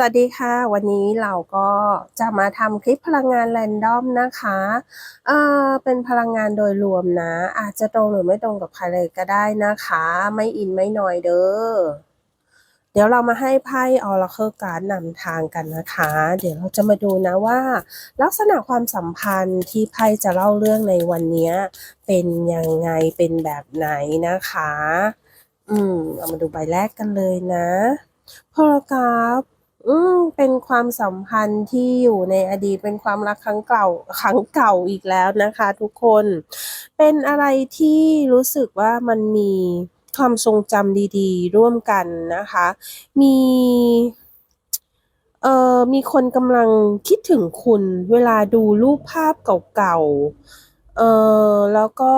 สวัสดีค่ะ วันนี้เราก็จะมาทำคลิปพลังงานแรนดอมนะคะเอ่อเป็นพลังงานโดยรวมนะ อาจจะตรงหรือไม่ตรงกับใครเลยก็ได้นะคะ ไม่อินไม่น้อยเด้อเดี๋ยวเรามาให้ไพ่ Oracle Card นำทางกันนะคะ เดี๋ยวเราจะมาดูนะว่า ลักษณะความสัมพันธ์ที่ไพ่จะเล่าเรื่องในวันนี้เป็นยังไงเป็นแบบไหนนะคะ อืมเอามาดูใบแรกกันเลยนะพารากราฟ อืมเป็นความสัมพันธ์ที่อยู่ในอดีตเป็นความรักครั้งเก่าครั้งเก่าอีกแล้วนะคะ ทุกคน เป็นอะไรที่รู้สึกว่ามันมีความทรงจำดีๆ ร่วมกันนะคะ มีเอ่อมีคนกำลังคิดถึงคุณเวลาดูรูปภาพเก่าๆเอ่อแล้วก็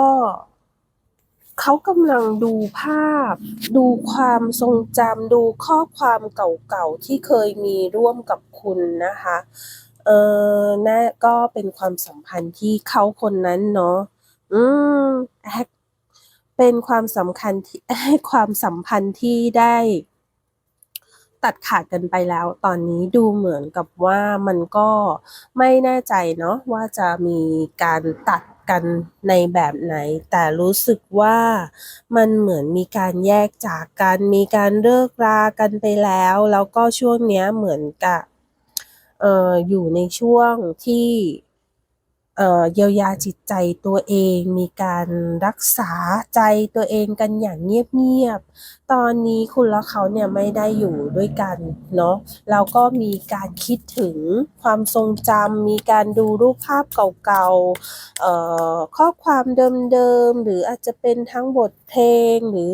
เขากำลังดูภาพ ดูความทรงจำดูข้อความเก่าๆที่เคยมีร่วมกับคุณนะคะ เออน่ก็เป็นความสัมพันธ์ที่เขาคนนั้นเนาะอืมเป็นความสำคัญที่ความสัมพันธ์ที่ได้ ตัดขาดกันไปแล้ว ตอนนี้ดูเหมือนกับว่ามันก็ไม่แน่ใจเนาะว่าจะมีการตัด กันในแบบไหน แต่รู้สึกว่ามันเหมือนมีการแยกจากกัน มีการเลิกรากันไปแล้ว แล้วก็ช่วงเนี้ยเหมือนกับเอ่ออยู่ในช่วงที่ เยียวยาจิตใจตัวเอง มีการรักษาใจตัวเองกันอย่างเงียบๆ ตอนนี้คุณและเขาเนี่ยไม่ได้อยู่ด้วยกันเนาะแล้วก็มีการคิดถึงความทรงจำมีการดูรูปภาพเก่าๆข้อความเดิมๆ หรืออาจจะเป็นทั้งบทเพลงหรือ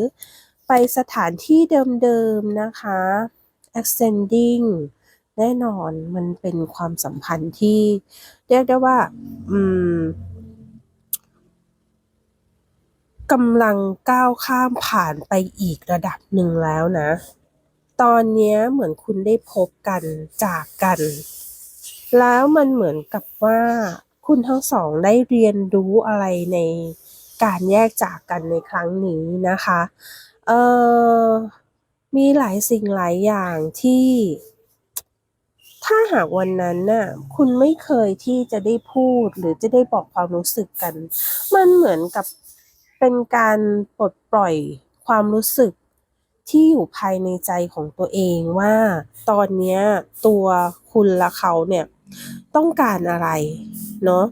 ไปสถานที่เดิมๆ นะคะ extending แน่นอนมันเป็นความสัมพันธ์ที่เรียกได้ว่าอืมกำลังก้าวข้ามผ่านไปอีกระดับหนึ่งแล้วนะ ตอนนี้เหมือนคุณได้พบกันจากกัน แล้วมันเหมือนกับว่าคุณทั้งสองได้เรียนรู้อะไรในการแยกจากกันในครั้งนี้นะคะ เออมีหลายสิ่งหลายอย่างที่ ถ้าหากวันนั้นน่ะคุณไม่เคยที่จะได้พูดหรือจะได้บอกความรู้สึกกัน มันเหมือนกับเป็นการปลดปล่อยความรู้สึกที่อยู่ภายในใจของตัวเองว่า ตอนนี้ตัวคุณและเขาเนี่ยต้องการอะไรเนาะ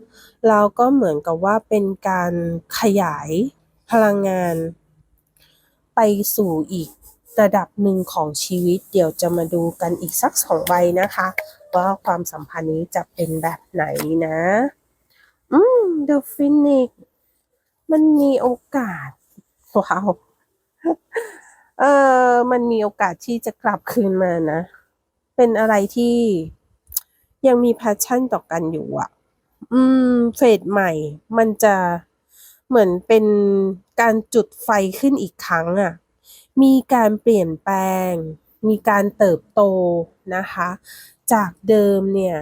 แล้วก็เหมือนกับว่าเป็นการขยายพลังงาน ไปสู่อีก ระดับหนึ่งของชีวิต เดี๋ยวจะมาดูกันอีกสักสองใบนะคะ ว่าความสัมพันธ์นี้จะเป็นแบบไหนนะ อืม The Phoenix มันมีโอกาสว้าวเออมันมีโอกาสที่จะกลับคืนมานะ เป็นอะไรที่ยังมี passion ต่อกันอยู่อะอืม เฟสใหม่ มันจะเหมือนเป็นการจุดไฟขึ้นอีกครั้งอะ มีการเปลี่ยนแปลง มีการเติบโตนะคะ จากเดิมเนี่ย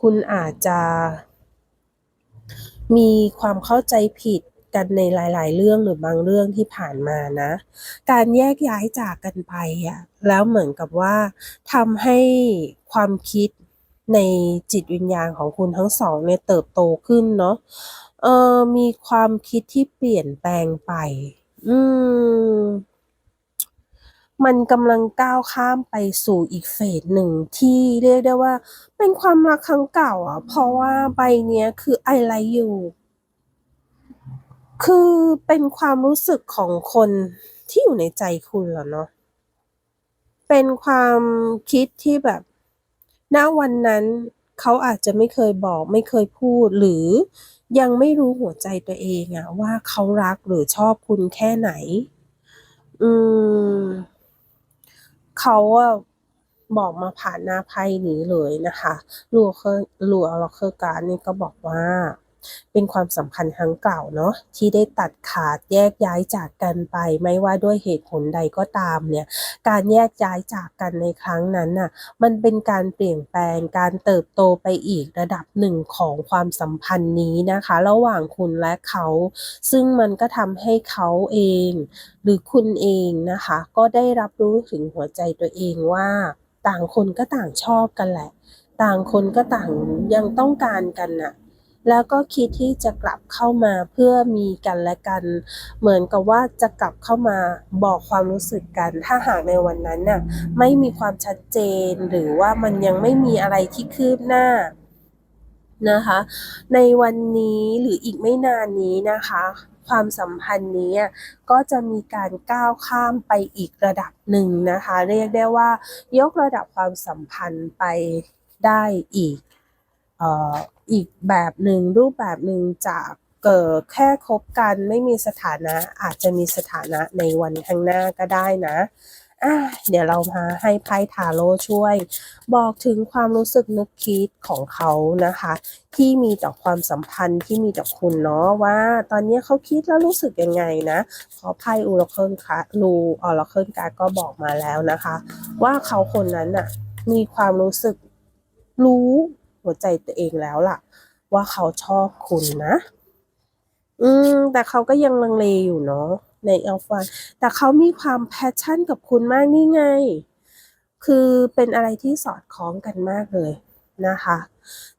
คุณอาจจะมีความเข้าใจผิดกันในหลาย ๆ เรื่องหรือบางเรื่องที่ผ่านมานะ การแยกย้ายจากกันไปอะแล้วเหมือนกับว่าทำให้ความคิดในจิตวิญญาณของคุณทั้งสองเนี่ยเติบโตขึ้นเนาะเออมีความคิดที่เปลี่ยนแปลงไป อืม มันกำลังก้าวข้ามไปสู่อีกเฟสหนึ่งที่เรียกได้ว่า เป็นความรักครั้งเก่าอะ เพราะว่าใบเนี้ยคือ I like you คือเป็นความรู้สึกของคนที่อยู่ในใจคุณเหรอเนาะเป็นความคิดที่แบบณวันนั้นเขาอาจจะไม่เคยบอกไม่เคยพูดหรือยังไม่รู้หัวใจตัวเองอะว่าเขารักหรือชอบคุณแค่ไหน อืม เขาอะบอกมาผ่านหน้าไพ่นี้เลยนะคะลัวเคอร์ลัวออร์เคอร์การนี่ก็บอกว่า เป็นความสัมพันธ์ครั้งเก่าเนาะที่ได้ตัดขาดแยกย้ายจากกันไป ไม่ว่าด้วยเหตุผลใดก็ตามเนี่ยการแยกย้ายจากกันในครั้งนั้นน่ะมันเป็นการเปลี่ยนแปลงการเติบโตไปอีกระดับหนึ่งของความสัมพันธ์นี้นะคะ ระหว่างคุณและเขา ซึ่งมันก็ทำให้เขาเอง หรือคุณเองนะคะ ก็ได้รับรู้ถึงหัวใจตัวเองว่า ต่างคนก็ต่างชอบกันแหละ ต่างคนก็ต่างยังต้องการกันน่ะ แล้วก็คิดที่จะกลับเข้ามาเพื่อมีกันและกัน เหมือนกับว่าจะกลับเข้ามาบอกความรู้สึกกัน ถ้าหากในวันนั้นน่ะไม่มีความชัดเจนหรือว่ามันยังไม่มีอะไรที่คืบหน้านะคะ ในวันนี้หรืออีกไม่นานนี้นะคะความสัมพันธ์นี้ก็จะมีการก้าวข้ามไปอีกระดับหนึ่งนะคะ เรียกได้ว่ายกระดับความสัมพันธ์ไปได้อีกเอีกแบบหนึ่งรูปแบบหนึ่งจากเกิดแค่คบกันไม่มีสถานะอาจจะมีสถานะในวันข้างหน้าก็ได้นะอะเดี๋ยวเรามาให้ไพ่ทาโร่ช่วย บอกถึงความรู้สึกนึกคิดของเขานะคะ ที่มีต่อความสัมพันธ์ที่มีต่อคุณเนาะว่า ตอนนี้เขาคิดแล้วรู้สึกยังไงนะเพราะไพ่อูราเคิลคะรูออราเคิลการก็บอกมาแล้วนะคะ ว่าเขาคนนั้นน่ะมีความรู้สึกรู้ หัวใจตัวเองแล้วล่ะ ว่าเขาชอบคุณนะ อืม แต่เขาก็ยังลังเลอยู่เนาะในเอลฟานแต่เขามีความแพชชั่นกับคุณมากนี่ไง คือเป็นอะไรที่สอดคล้องกันมากเลย นะคะ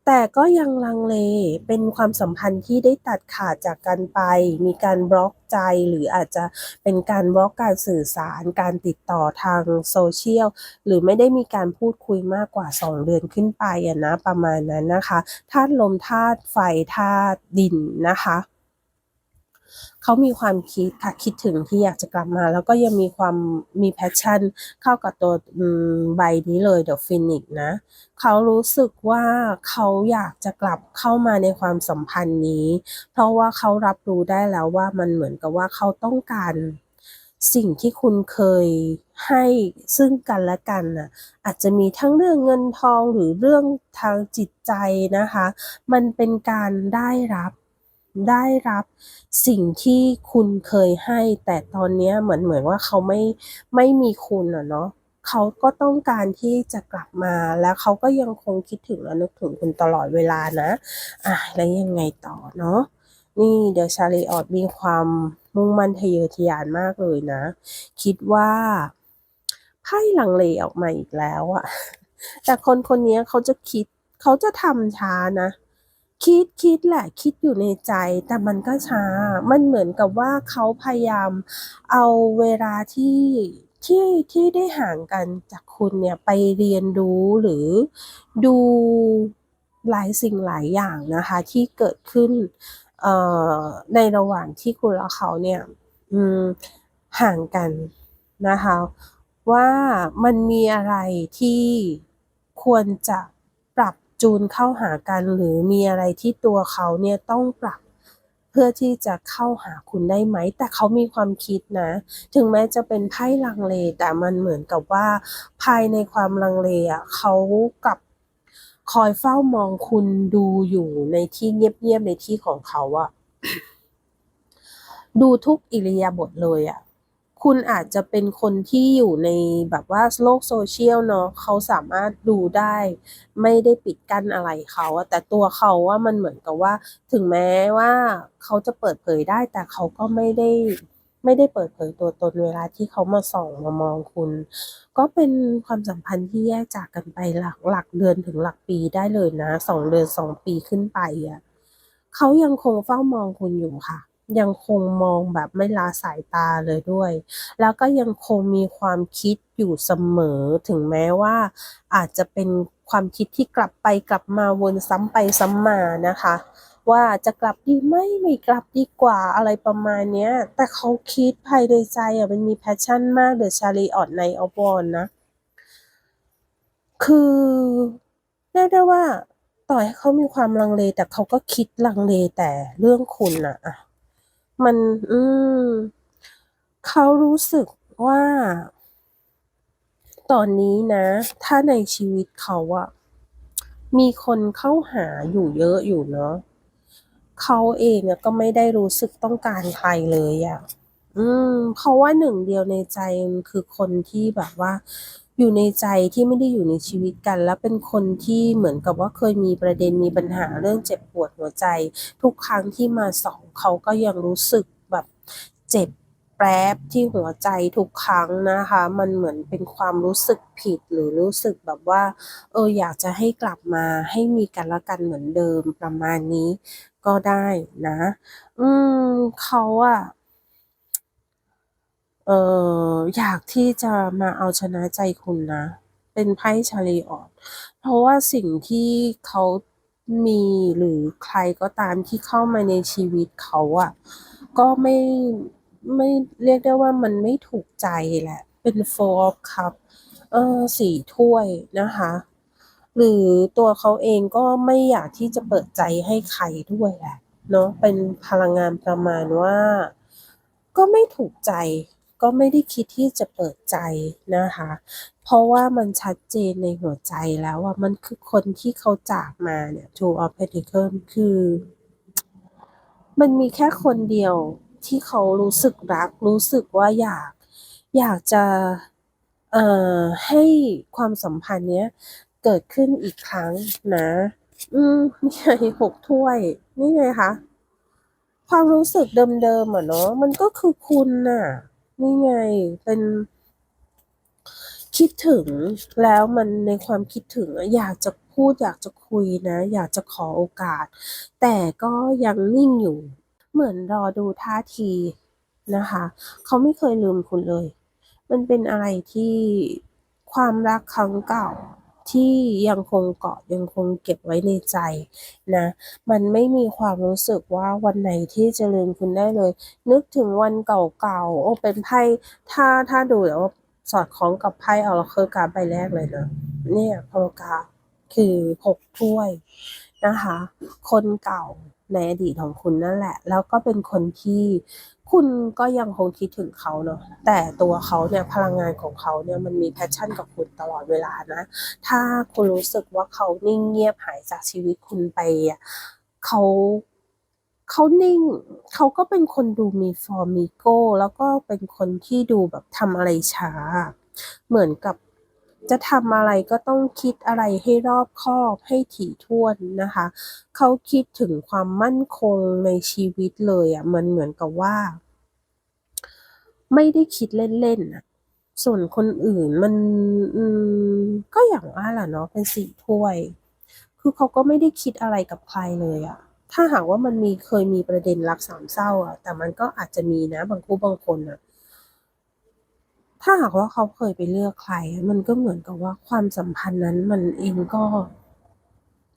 แต่ก็ยังลังเลเป็นความสัมพันธ์ที่ได้ตัดขาดจากกันไป มีการบล็อกใจหรืออาจจะเป็นการบล็อกการสื่อสาร การติดต่อทางโซเชียลหรือไม่ได้มีการพูดคุยมากกว่า 2 เดือนขึ้นไปอะนะประมาณนั้นนะคะธาตุลมธาตุไฟธาตุดินนะคะ เขามีความคิดค่ะคิดถึงที่อยากจะกลับมา แล้วก็ยังมีความมีแพชชั่น เข้ากับตัวใบนี้เลย The Phoenix นะเขารู้สึกว่าเขาอยากจะกลับเข้ามาในความสัมพันธ์นี้ เพราะว่าเขารับรู้ได้แล้วว่ามันเหมือนกับว่าเขาต้องการสิ่งที่คุณเคยให้ซึ่งกันและกันน่ะอาจจะมีทั้งเรื่องเงินทองหรือเรื่องทางจิตใจนะคะ มันเป็นการได้รับ ได้รับสิ่งที่คุณเคยให้ แต่ตอนนี้เหมือนเหมือนว่าเขาไม่ไม่มีคุณอะเนาะเขาก็ต้องการที่จะกลับมาแล้วเขาก็ยังคงคิดถึงและนึกถึงคุณตลอดเวลานะอะแล้วยังไงต่อเนาะนี่เดอะชาลีออดมีความมุ่งมั่นทะเยอทะยานมากเลยนะ คิดว่าไพ่ลังเลออกมาอีกแล้วอะแต่คนคนนี้เขาจะคิดเขาจะทำช้านะ คิดคิดแหละคิดอยู่ในใจ แต่มันก็ช้า มันเหมือนกับว่าเขาพยายามเอาเวลาที่ที่ที่ได้ห่างกันจากคุณเนี่ยไปเรียนรู้หรือดูหลายสิ่งหลายอย่างนะคะที่เกิดขึ้นในระหว่างที่คุณและเขาเนี่ยห่างกันนะคะ ว่ามันมีอะไรที่ควรจะ จูนเข้าหากันหรือมีอะไรที่ตัวเขาเนี่ยต้องปรับเพื่อที่จะเข้าหาคุณได้ไหม แต่เขามีความคิดนะ ถึงแม้จะเป็นไพ่ลังเล แต่มันเหมือนกับว่า ภายในความลังเลอะเขากับคอยเฝ้ามองคุณดูอยู่ในที่เงียบๆในที่ของเขาอะดูทุกอิริยาบถเลยอะ คุณอาจจะเป็นคนที่อยู่ในแบบว่าโลกโซเชียลเนาะเขาสามารถดูได้ ไม่ได้ปิดกั้นอะไรเขาแต่ตัวเขาว่ามันเหมือนกับว่า ถึงแม้ว่าเขาจะเปิดเผยได้ แต่เขาก็ไม่ได้ไม่ได้เปิดเผยตัวตนเวลาที่เขามาส่องมามองคุณ ก็เป็นความสัมพันธ์ที่แยกจากกันไปหลักหลักเดือนถึงหลักปีได้เลยนะสองเดือนสองปีขึ้นไปอะเขายังคงเฝ้ามองคุณอยู่ค่ะ ยังคงมองแบบไม่ละสายตาเลยด้วย แล้วก็ยังคงมีความคิดอยู่เสมอถึงแม้ว่า อาจจะเป็นความคิดที่กลับไปกลับมาวนซ้ำไปซ้ำมานะคะ ว่าจะกลับดีไหมไม่กลับดีกว่าอะไรประมาณเนี้ยแต่เขาคิดภายในใจอะมันมีแพชชั่นมากเดอะชาลีออดในออฟวอนนะ คือเรียกได้ว่า ต่อให้เขามีความลังเลแต่เขาก็คิดลังเลแต่เรื่องคุณอะอะ มัน อืม เขารู้สึกว่า ตอนนี้นะ ถ้าในชีวิตเขาอะมีคนเข้าหาอยู่เยอะอยู่เนาะเขาเองก็ไม่ได้รู้สึกต้องการใครเลยอะอืม เพราะว่าหนึ่งเดียวในใจคือคนที่แบบว่า อยู่ในใจที่ไม่ได้อยู่ในชีวิตกัน แล้วเป็นคนที่เหมือนกับว่าเคยมีประเด็นมีปัญหาเรื่องเจ็บปวดหัวใจ ทุกครั้งที่มาสองเขาก็ยังรู้สึกแบบเจ็บแปรบที่หัวใจทุกครั้งนะคะ มันเหมือนเป็นความรู้สึกผิดหรือรู้สึกแบบว่า เอออยากจะให้กลับมาให้มีกันและกันเหมือนเดิมประมาณนี้ก็ได้นะ อืมเขาอะ เอออยากที่จะมาเอาชนะใจคุณนะ เป็นไพ่ชาลีออดเพราะว่าสิ่งที่เขามีหรือใครก็ตามที่เข้ามาในชีวิตเขาอะก็ไม่ไม่เรียกได้ว่ามันไม่ถูกใจแหละ เป็น four of cup เออสี่ถ้วยนะคะ หรือตัวเขาเองก็ไม่อยากที่จะเปิดใจให้ใครด้วยแหละเนาะเป็นพลังงานประมาณว่า ก็ไม่ถูกใจ ก็ไม่ได้คิดที่จะเปิดใจนะคะ เพราะว่ามันชัดเจนในหัวใจแล้วว่ามันคือคนที่เขาจากมาเนี่ย Two of Pentacles คือ มันมีแค่คนเดียวที่เขารู้สึกรัก รู้สึกว่าอยาก อยากจะเอ่อให้ความสัมพันธ์เนี้ย เกิดขึ้นอีกครั้งนะ อืมนี่ไงหกถ้วย นี่ไงคะความรู้สึกเดิมๆอะเนาะมันก็คือคุณน่ะ นี่ไงเป็น คิดถึงแล้วมันในความคิดถึงอยากจะพูดอยากจะคุยนะ อยากจะขอโอกาส แต่ก็ยังนิ่งอยู่ เหมือนรอดูท่าทีนะคะ เขาไม่เคยลืมคุณเลย มันเป็นอะไรที่ความรักครั้งเก่า ที่ยังคงเกาะยังคงเก็บไว้ในใจนะ มันไม่มีความรู้สึกว่าวันไหนที่จะลืมคุณได้เลย นึกถึงวันเก่าๆโอ้เป็นไพ่ถ้าถ้าดูแล้วสอดคล้องกับไพ่ Oracle การ์ดใบแรกเลยนะเนี่ยโพลกาคือหกถ้วยนะคะ คนเก่าในอดีตของคุณนั่นแหละ แล้วก็เป็นคนที่ คุณก็ยังคงคิดถึงเขาเนาะแต่ตัวเขาเนี่ยพลังงานของเขาเนี่ยมันมี passion กับคุณตลอดเวลานะ ถ้าคุณรู้สึกว่าเขานิ่งเงียบหายจากชีวิตคุณไปเขาเขานิ่ง เขาก็เป็นคนดูมีฟอร์มมีโก้แล้วก็เป็นคนที่ดูแบบทำอะไรช้า เหมือนกับ จะทำอะไรก็ต้องคิดอะไรให้รอบคอบให้ถี่ถ้วนนะคะ เขาคิดถึงความมั่นคงในชีวิตเลยอะมันเหมือนกับว่า ไม่ได้คิดเล่นๆนะส่วนคนอื่นมันมก็อย่างว่าแหละเนาะเป็นสี่ถ้วย คือเขาก็ไม่ได้คิดอะไรกับใครเลยอะถ้าหากว่ามันมีเคยมีประเด็นรักสามเศร้าอะแต่มันก็อาจจะมีนะบางคู่บางคนน่ะ ถ้าหากว่าเขาเคยไปเลือกใคร มันก็เหมือนกับว่าความสัมพันธ์นั้นมันเองก็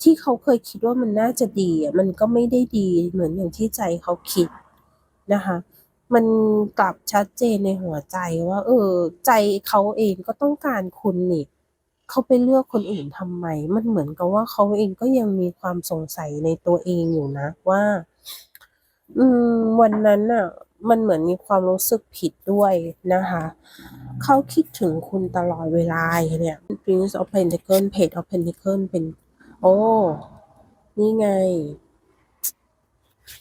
ที่เขาเคยคิดว่ามันน่าจะดีอะมันก็ไม่ได้ดีเหมือนอย่างที่ใจเขาคิดนะคะ มันกลับชัดเจนในหัวใจว่า เออ ใจเขาเองก็ต้องการคุณนี่เขาไปเลือกคนอื่นทำไม มันเหมือนกับว่าเขาเองก็ยังมีความสงสัยในตัวเองอยู่นะว่า อืม วันนั้นน่ะ มันเหมือนมีความรู้สึกผิดด้วยนะคะ เขาคิดถึงคุณตลอดเวลาเนี่ย Prince of Pentacles Page of Pentacles เป็น โอ้ นี่ไง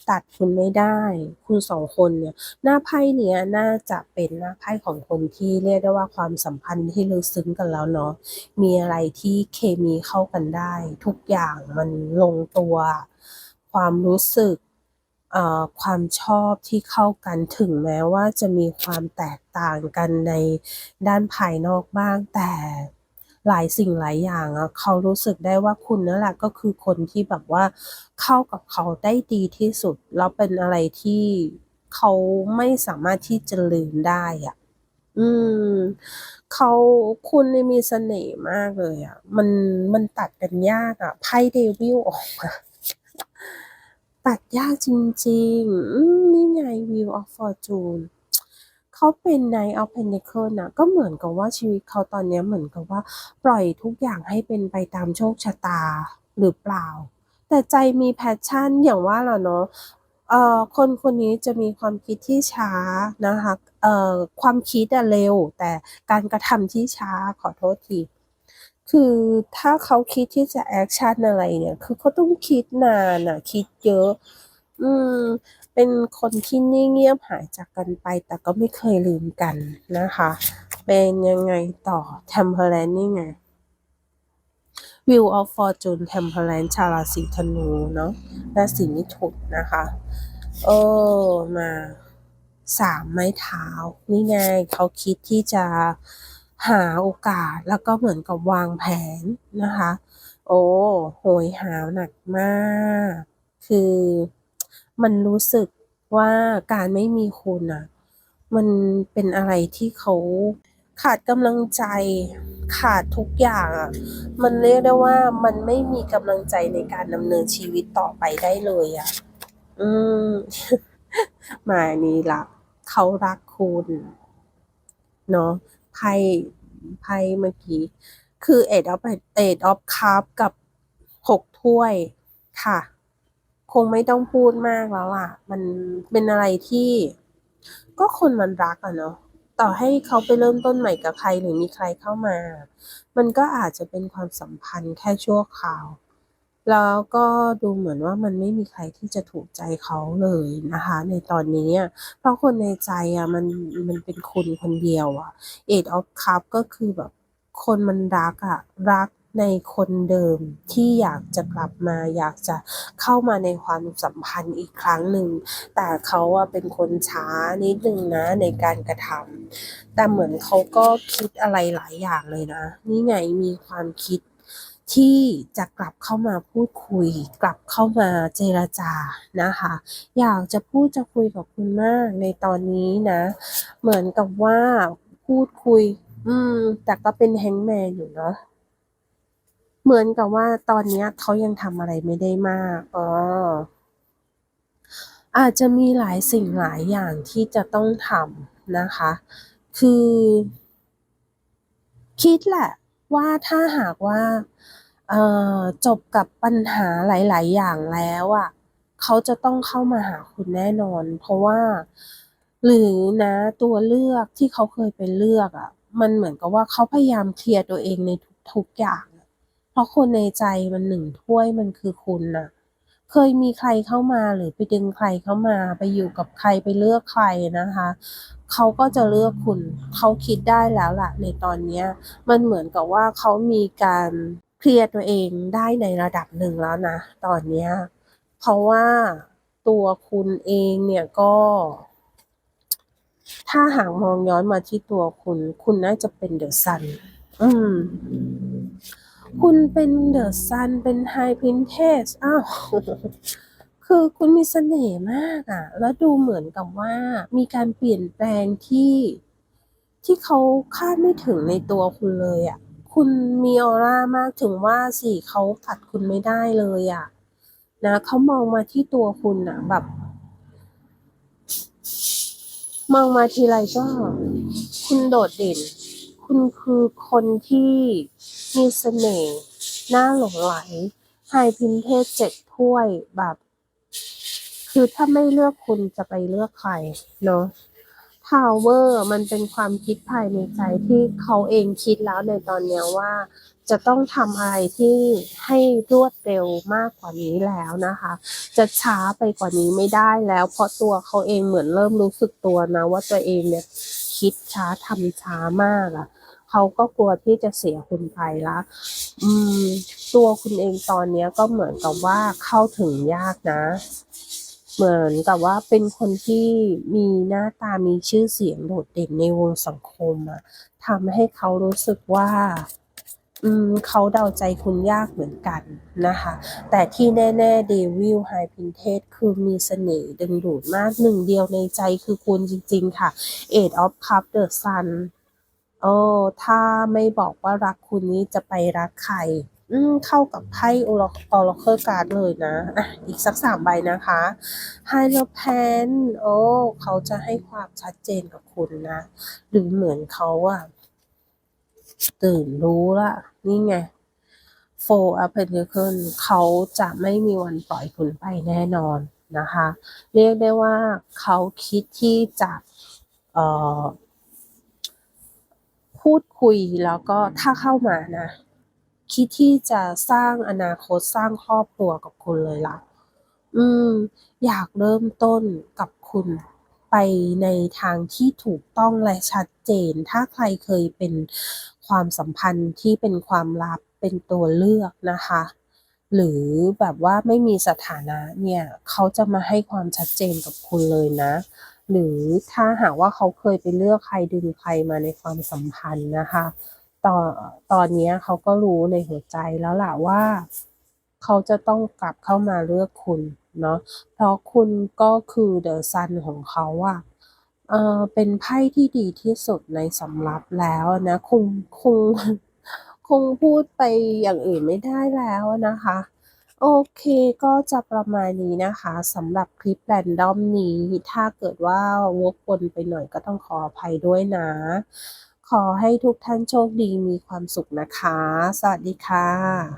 ตัดคุณไม่ได้ คุณสองคนเนี่ย หน้าไพ่เนี้ยน่าจะเป็นหน้าไพ่ของคนที่เรียกได้ว่าความสัมพันธ์ที่ลึกซึ้งกันแล้วเนาะ มีอะไรที่เคมีเข้ากันได้ ทุกอย่างมันลงตัว ความรู้สึก ความชอบที่เข้ากันถึงแม้ว่าจะมีความแตกต่างกันในด้านภายนอกบ้างแต่หลายสิ่งหลายอย่างอะเขารู้สึกได้ว่าคุณนั่นแหละก็คือคนที่แบบว่าเข้ากับเขาได้ดีที่สุด แล้วเป็นอะไรที่เขาไม่สามารถที่จะลืมได้อะอืมเขาคุณมีเสน่ห์มากเลยอะมันมันตัดกันยากอะไพ่ Devil ออกมา ตัดยากจริงๆนี่ไง Wheel of Fortune เขาเป็น Knight of Pentacles น่ะก็เหมือนกับว่าชีวิตเขาตอนเนี้ยเหมือนกับว่า ปล่อยทุกอย่างให้เป็นไปตามโชคชะตาหรือเปล่า แต่ใจมี passion อย่างว่าแหละเนาะเอ่อคนคนนี้จะมีความคิดที่ช้านะคะเอ่อความคิดอะเร็ว แต่การกระทำที่ช้าขอโทษที คือถ้าเขาคิดที่จะแอกชันอะไรเนี่ย คือเขาต้องคิดนานอะคิดเยอะ อืม เป็นคนที่นิ่งเงียบหายจากกันไป แต่ก็ไม่เคยลืมกันนะคะ เป็นยังไงต่อ Temperance นี่ไง Wheel of Fortune Temperance ชาราศีธนูเนาะราศีมิถุนนะคะเออมาสามไม้เท้านี่ไงเขาคิดที่จะ หาโอกาสแล้วก็เหมือนกับวางแผนนะคะ โอ้โหยหาหนักมาก คือมันรู้สึกว่าการไม่มีคุณอะ มันเป็นอะไรที่เขาขาดกำลังใจขาดทุกอย่างอะ มันเรียกได้ว่ามันไม่มีกำลังใจในการดำเนินชีวิตต่อไปได้เลยอะ อืมมานี้ละเขารักคุณ เนาะ ไพ่ไพ่เมื่อกี้ คือเอ็ดออฟเอ็ดออฟคัพกับหกถ้วยค่ะ คงไม่ต้องพูดมากแล้วล่ะ มันเป็นอะไรที่ ก็คนมันรักอะเนาะต่อให้เขาไปเริ่มต้นใหม่กับใครหรือมีใครเข้ามา มันก็อาจจะเป็นความสัมพันธ์แค่ชั่วคราว แล้วก็ดูเหมือนว่ามันไม่มีใครที่จะถูกใจเขาเลยนะคะ ในตอนนี้ เพราะคนในใจอะมันมันเป็นคุณคนเดียวอะ Eight of Cup ก็คือแบบคนมันรักอะรักในคนเดิมที่อยากจะกลับมาอยากจะเข้ามาในความสัมพันธ์อีกครั้งหนึ่ง แต่เขาอะเป็นคนช้านิดนึงนะในการกระทำแต่เหมือนเขาก็คิดอะไรหลายอย่างเลยนะ นี่ไงมีความคิด ที่จะกลับเข้ามาพูดคุย กลับเข้ามาเจรจานะคะ อยากจะพูดจะคุยกับคุณมากในตอนนี้นะ เหมือนกับว่าพูดคุย อืม แต่ก็เป็นแฮงแมนอยู่เนาะเหมือนกับว่าตอนนี้เขายังทำอะไรไม่ได้มากอ๋ออาจจะมีหลายสิ่งหลายอย่างที่จะต้องทำนะคะ คือ คิดแหละ ว่าถ้าหากว่าจบกับปัญหาหลาย ๆ อย่างแล้วอะเขาจะต้องเข้ามาหาคุณแน่นอน เพราะว่า หรือนะตัวเลือกที่เขาเคยไปเลือกอะมันเหมือนกับว่าเขาพยายามเคลียร์ตัวเองในทุก ๆ อย่าง เพราะคนในใจมันหนึ่งถ้วยมันคือคุณน่ะเคยมีใครเข้ามาหรือไปดึงใครเข้ามา ไปอยู่กับใครไปเลือกใครนะคะ เขาก็จะเลือกคุณ เขาคิดได้แล้วล่ะในตอนนี้มันเหมือนกับว่าเขามีการเคลียร์ตัวเองได้ในระดับหนึ่งแล้วนะตอนนี้เพราะว่าตัวคุณเองเนี่ยก็ ถ้าหากมองย้อนมาที่ตัวคุณ คุณน่าจะเป็นเดอะซันอืมคุณเป็นเดอะซันเป็นไฮพินเทสอ้าว คือคุณมีเสน่ห์มากอะแล้วดูเหมือนกับว่ามีการเปลี่ยนแปลงที่ ที่เขาคาดไม่ถึงในตัวคุณเลยอะคุณมีออร่ามากถึงว่าสิเขาตัดคุณไม่ได้เลยอะนะเขามองมาที่ตัวคุณอะแบบ มองมาทีไรก็ คุณโดดเด่น คุณคือคนที่มีเสน่ห์น่าหลงไหลไฮพินเทสเจ็ดถ้วยแบบ คือถ้าไม่เลือกคุณจะไปเลือกใครเนาะพาวเวอร์มันเป็นความคิดภายในใจที่เขาเองคิดแล้วในตอนเนี้ยว่า จะต้องทำอะไรที่ให้รวดเร็วมากกว่านี้แล้วนะคะ จะช้าไปกว่านี้ไม่ได้แล้ว เพราะตัวเขาเองเหมือนเริ่มรู้สึกตัวนะว่าตัวเองเนี่ยคิดช้าทำช้ามากอะ่ะเขาก็กลัวที่จะเสียคุณไปละอืม ตัวคุณเองตอนเนี้ยก็เหมือนกับว่าเข้าถึงยากนะ เหมือนกับว่าเป็นคนที่มีหน้าตามีชื่อเสียงโดดเด่นในวงสังคมอะทำให้เขารู้สึกว่าอืมเขาเดาใจคุณยากเหมือนกันนะคะ แต่ที่แน่ๆเดวิลไฮพินเทสคือมีเสน่ห์ดึงดูดมากหนึ่งเดียวในใจคือคุณจริงๆค่ะ Eight of Cup The Sun โอ้ถ้าไม่บอกว่ารักคุณนี้จะไปรักใคร อืมเข้ากับไพ่ออราเคิลการ์ดเลยนะอะอีกสักสามใบนะคะไฮโลแพนโอ้เขาจะให้ความชัดเจนกับคุณนะ หรือเหมือนเขาอะตื่นรู้ละนี่ไง Four of Pentacles เขาจะไม่มีวันปล่อยคุณไปแน่นอนนะคะ เรียกได้ว่าเขาคิดที่จะเอ่อพูดคุยแล้วก็ถ้าเข้ามานะ คิดที่จะสร้างอนาคตสร้างครอบครัวกับคุณเลยล่ะ อืม อยากเริ่มต้นกับคุณไปในทางที่ถูกต้องและชัดเจน ถ้าใครเคยเป็นความสัมพันธ์ที่เป็นความลับเป็นตัวเลือกนะคะ หรือแบบว่าไม่มีสถานะเนี่ยเขาจะมาให้ความชัดเจนกับคุณเลยนะ หรือถ้าหากว่าเขาเคยไปเลือกใครดึงใครมาในความสัมพันธ์นะคะ ตอนตอนนี้เขาก็รู้ในหัวใจแล้วล่ะว่า เขาจะต้องกลับเข้ามาเลือกคุณเนาะเพราะคุณก็คือเดอะซันของเขาอะเออเป็นไพ่ที่ดีที่สุดในสำรับแล้วนะคงคงคงพูดไปอย่างอื่นไม่ได้แล้วนะคะ โอเคก็จะประมาณนี้นะคะสำหรับคลิปแรนดอมนี้ ถ้าเกิดว่าวกวนไปหน่อยก็ต้องขออภัยด้วยนะ ขอให้ทุกท่านโชคดีมีความสุขนะคะ สวัสดีค่ะ